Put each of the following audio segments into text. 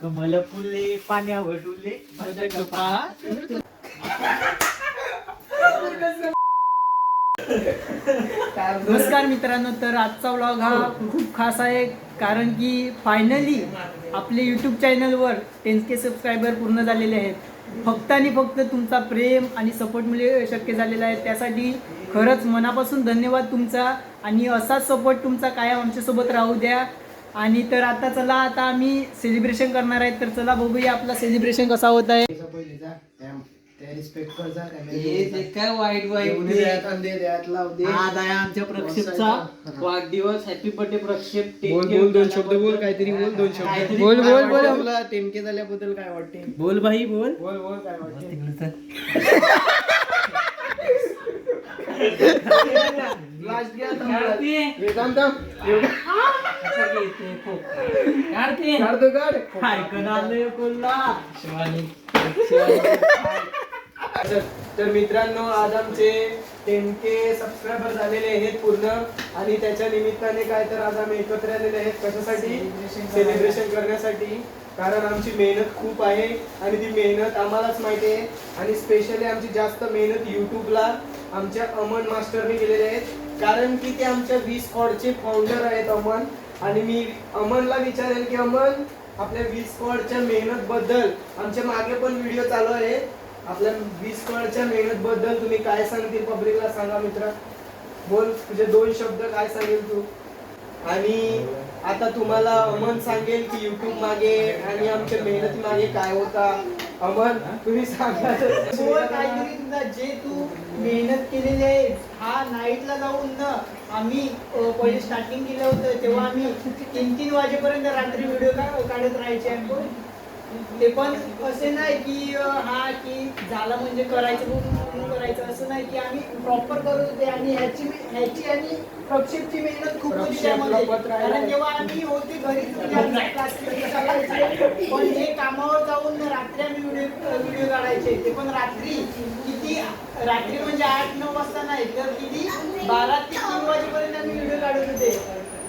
कमल फुले पाण्यावर डुले नमस्कार मित्रांनो तर आजचा व्लॉग हा खूप खास आहे कारण की फायनली आपले यूट्यूब चॅनलवर टेन के सबस्क्रायबर पूर्ण झालेले आहेत. फक्त आणि फक्त तुमचा प्रेम आणि सपोर्टमुळे शक्य झालेला आहे. त्यासाठी खरंच मनापासून धन्यवाद तुमचा आणि असाच सपोर्ट तुमचा कायम आमच्यासोबत राहू द्या. आणि तर आता चला आता आम्ही सेलिब्रेशन करणार आहे. तर चला बघूया आपला सेलिब्रेशन कसा होत आहे. काय वाईट आज आहे आमच्या प्रक्षेपचा. वाढदिवस हॅपी बर्थडे प्रक्षेप बोल बोल दोन शब्द बोल काहीतरी बोल दोन शब्द. काहीतरी बोल, बोल, बोल. टेमके झाल्याबद्दल काय वाटते? बोल भाई बोल. बोल बोल काय वाटते? लास्ट घ्या हे थांब थांब. एवढं काढतो काढ. तर- तर मित्रांनो आज आमचे टेमके सबस्क्रायबर झालेले आहेत पूर्ण. आणि त्याच्या निमित्ताने काय तर आज आम्ही एकत्र आलेले आहेत. कशासाठी? सेलिब्रेशन करण्यासाठी. कारण आमची मेहनत खूप आहे. आणि ती मेहनत आम्हालाच माहिती आहे. आणि स्पेशली आमची जास्त मेहनत युट्यूबला आमच्या अमन मास्टरने केलेले आहेत. कारण की ते आमच्या वी स्कॉडचे फाउंडर आहेत अमन. आणि मी अमनला विचारेल की अमन आपल्या वी स्कॉडच्या मेहनत बद्दल आमच्या मागे पण व्हिडिओ चालू आहे. आपल्या वी स्कॉडच्या मेहनत बद्दल तुम्ही काय सांगतील पब्लिकला सांगा मित्र. बोल तुझे दोन शब्द काय सांगेल तू? आणि आता तुम्हाला अमन सांगेल की युट्यूब मागे आणि आमच्या मेहनती मागे काय होता. अमर तुम्ही सांगा. बोल काहीतरी तुझा. जे तू मेहनत केलेली आहे हा नाईटला जाऊन ना आम्ही अ, पहिले स्टार्टिंग केलं होतं तेव्हा आम्ही तीन तीन वाजेपर्यंत रात्री व्हिडिओ काढत राहायचे आणि ते पण असे नाही की हा की झाला म्हणजे करायचं म्हणून करायचं असं नाही की आम्ही प्रॉपर करत होते आणि ह्याची ह्याची आणि प्रक्षेपची मेहनत खूप होती त्यामध्ये. कारण जेव्हा आम्ही होते घरी. पण हे कामावर जाऊन रात्री आम्ही व्हिडिओ व्हिडिओ काढायचे. ते पण रात्री. किती रात्री म्हणजे आठ नऊ वाजता नाही तर किती? बारा ते तीन वाजेपर्यंत आम्ही व्हिडिओ काढत होते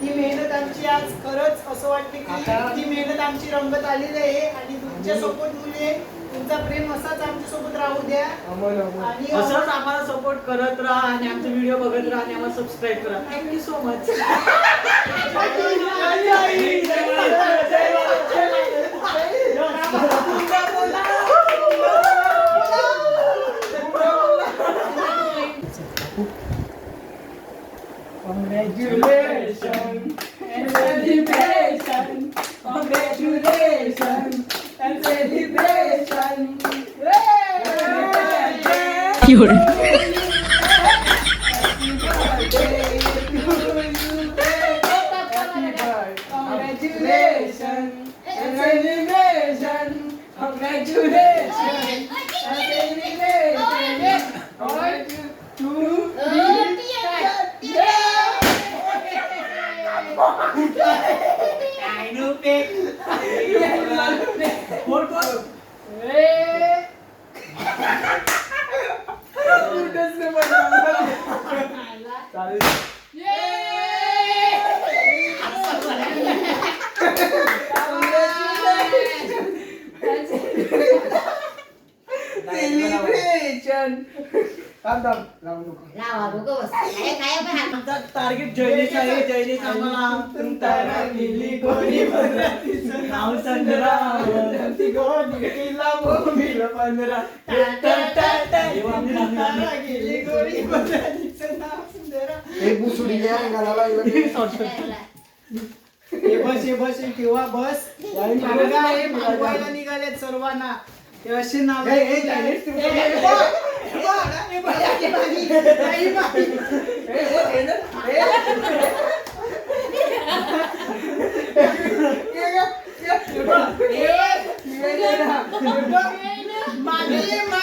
ती मेहनत आमची आज खरंच असं वाटते की ती मेहनत आमची रंगत आलेली आहे आणि तुमच्या सपोर्ट मुळे तुमचा प्रेम असाच आमच्यासोबत राहू द्या आणि असंच आम्हाला सपोर्ट करत राहा आणि आमचे व्हिडिओ बघत राहा आणि आम्हाला सबस्क्राईब करा thank you so much Congratulations and celebration. Congratulations and celebration. One, two, three, काय नो पे बोल बोल सेलिब्रेशन थांब थांब लावू नको लावा बघ बस काय काय पण हात आमचा टार्गेट जयनेश आहे जयनेश आम्हाला तुमतारा गेली गोरी तिचं नाव एक बुसुडी घ्या घालायला हे बस हे बस हे किंवा बस हे मागवायला निघालेत सर्वांना हे असे नाव हे, हे, हे, हे, हे, हे, ये, ये. ये. हे बघ. हे. हे हे बघ.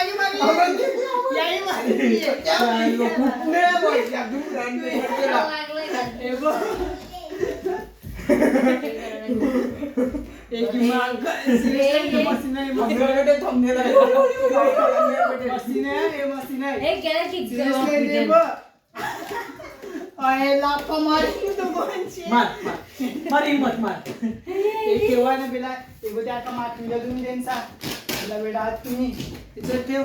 मार हिंमत मार ठेवा ना बेला ते बोलते आता मात देऊन देईन सा तुला बेडा आत तुम्ही तिथं ठेव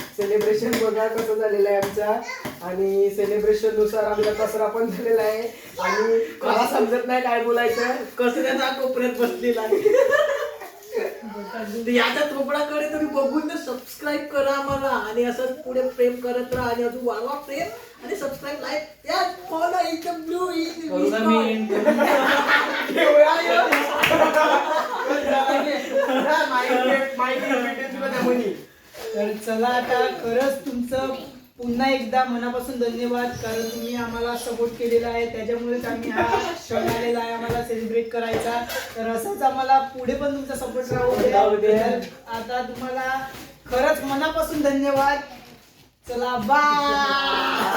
सेलिब्रेशन बघा कसं झालेलं आहे आमचा. आणि सेलिब्रेशननुसार आमचा कचरा पण झालेला आहे. आणि मला समजत नाही काय बोलायचं. कचऱ्याचा कोपऱ्यात बसलेला आहे. याच्या चोपडाकडे तुम्ही बघून तर सबस्क्राईब करा आम्हाला. आणि असंच पुढे प्रेम करत राहा. आणि अजून वाढवा प्रेम आणि सबस्क्राईब लाईक या फॉलो द ब्लू इन तर चला आता खरंच तुमचं पुन्हा एकदा मनापासून धन्यवाद कारण तुम्ही आम्हाला सपोर्ट केलेला आहे. त्याच्यामुळेच आम्ही हा क्षण आलेला आहे. आम्हाला सेलिब्रेट करायचा. तर असंच आम्हाला पुढे पण तुमचा सपोर्ट राहू दे. आता तुम्हाला खरंच मनापासून धन्यवाद. चला बाय